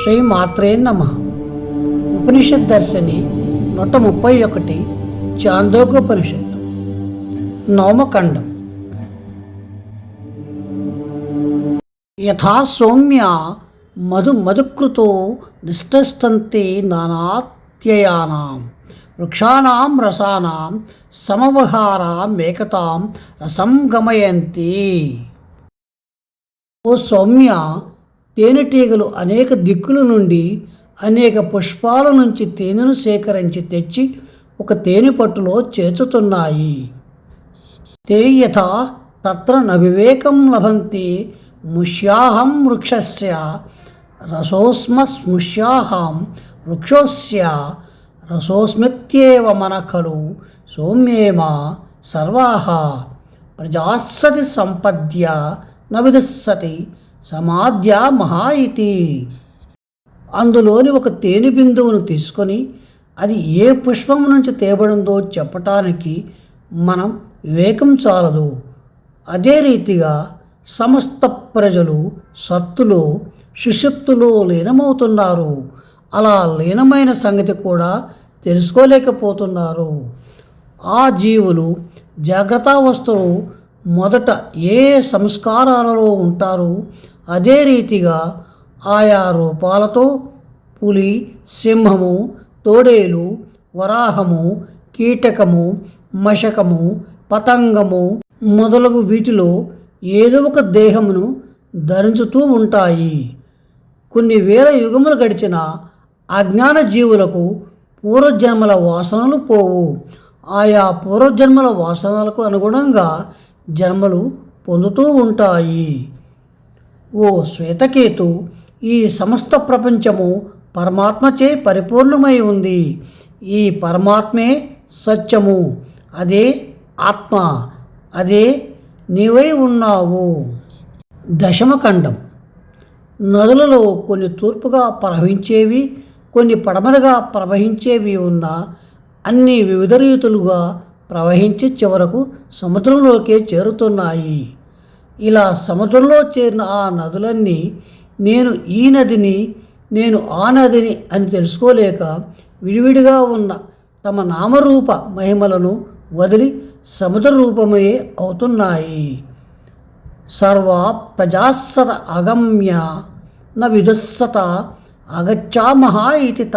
శ్రీ మాత్రే నమ. ఉపనిషత్ దర్శని నూట ముప్పై ఒకటి చాందోగోపనిషత్తు నవమఖండం. యథా సౌమ్య మధు మధుకృతో నిష్టస్తంతే నానాత్యయానాం. వృక్షాణం రసానాం సమవహారాం ఏకతాం రసం గమయంతి. ఓ సౌమ్య తేనెటీగలు అనేక దిక్కుల నుండి అనేక పుష్పాల నుంచి తేనెను సేకరించి తెచ్చి ఒక తేనె పట్టులో చేర్చుతున్నాయి. తే తత్ర నవివేకం లభంతి ముష్యాహం వృక్షస్య రసోస్మస్ముష్యాహం వృక్షోస్య రసోస్మిత్యేవ మన ఖలు సౌమ్యేమా సర్వాహ ప్రజాసతి సంపద్య నవిధస్సతి సమాధ్య మహా ఇతి. అందులోని ఒక తేనె బిందువును తీసుకొని అది ఏ పుష్పం నుంచి తేబడిందో చెప్పటానికి మనం వివేకం చాలదు. అదే రీతిగా సమస్త ప్రజలు సత్తులో సుషుప్తులో లీనమవుతున్నారు. అలా లీనమైన సంగతి కూడా తెలుసుకోలేకపోతున్నారు. ఆ జీవులు జాగ్రత్తావస్థలో మొదట ఏ సంస్కారాలలో ఉంటారు అదే రీతిగా ఆయా రూపాలతో పులి సింహము తోడేలు వరాహము కీటకము మశకము పతంగము మొదలగు వీటిలో ఏదో ఒక దేహమును ధరించుతూ ఉంటాయి. కొన్ని వేల యుగములు గడిచిన అజ్ఞాన జీవులకు పూర్వజన్మల వాసనలు పోవు. ఆయా పూర్వజన్మల వాసనలకు అనుగుణంగా జన్మలు పొందుతూ ఉంటాయి. ఓ శ్వేతకేతు ఈ సమస్త ప్రపంచము పరమాత్మచే పరిపూర్ణమై ఉంది. ఈ పరమాత్మే సత్యము. అదే ఆత్మ. అదే నీవై ఉన్నావు. దశమఖండం నదులలో కొన్ని తూర్పుగా ప్రవహించేవి కొన్ని పడమరగా ప్రవహించేవి ఉన్న అన్ని వివిధ రీతులుగా ప్రవహించి చివరకు సముద్రంలోకే చేరుతున్నాయి. ఇలా సముద్రంలో చేరిన ఆ నదులన్నీ నేను ఈ నదిని నేను ఆ నదిని అని తెలుసుకోలేక విడివిడిగా ఉన్న తమ నామరూప మహిమలను వదిలి సముద్ర రూపమయే అవుతున్నాయి. సర్వ ప్రజాసత అగమ్య న విదుస్సత అగచ్చామహా ఇతిత.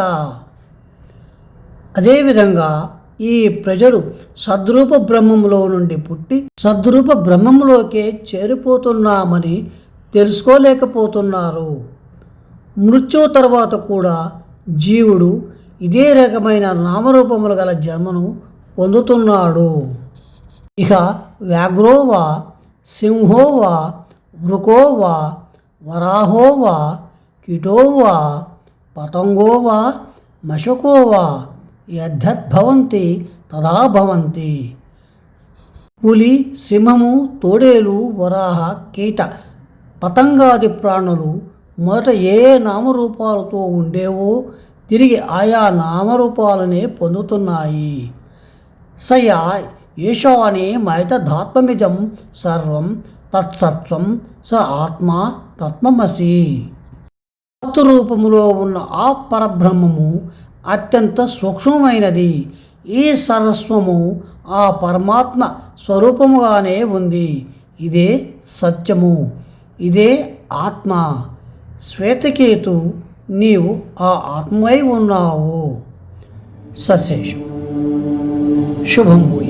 అదేవిధంగా ఈ ప్రజలు సద్రూప బ్రహ్మంలో నుండి పుట్టి సద్రూప బ్రహ్మంలోకే చేరిపోతున్నామని తెలుసుకోలేకపోతున్నారు. మృత్యు తర్వాత కూడా జీవుడు ఇదే రకమైన నామరూపములు గల జన్మను పొందుతున్నాడు. ఇక వ్యాఘ్రోవా సింహోవా వృకోవా వరాహోవా కిటోవా పతంగోవా మషకోవా యద్ధద్భవంతి తదా భవంతి. పులి సింహము తోడేలు వరాహ కీట పతంగాది ప్రాణులు మొదట ఏ నామరూపాలతో ఉండేవో తిరిగి ఆయా నామరూపాలనే పొందుతున్నాయి. సయా ఈశానే మైతధాత్మమిదం సర్వం తత్సత్వం స ఆత్మ తత్మమసి. రూపములో ఉన్న ఆ పరబ్రహ్మము అత్యంత సూక్ష్మమైనది. ఈ సర్వస్వము ఆ పరమాత్మ స్వరూపముగానే ఉంది. ఇదే సత్యము. ఇదే ఆత్మ. శ్వేతకేతు నీవు ఆ ఆత్మై ఉన్నావు. సశేషం. శుభం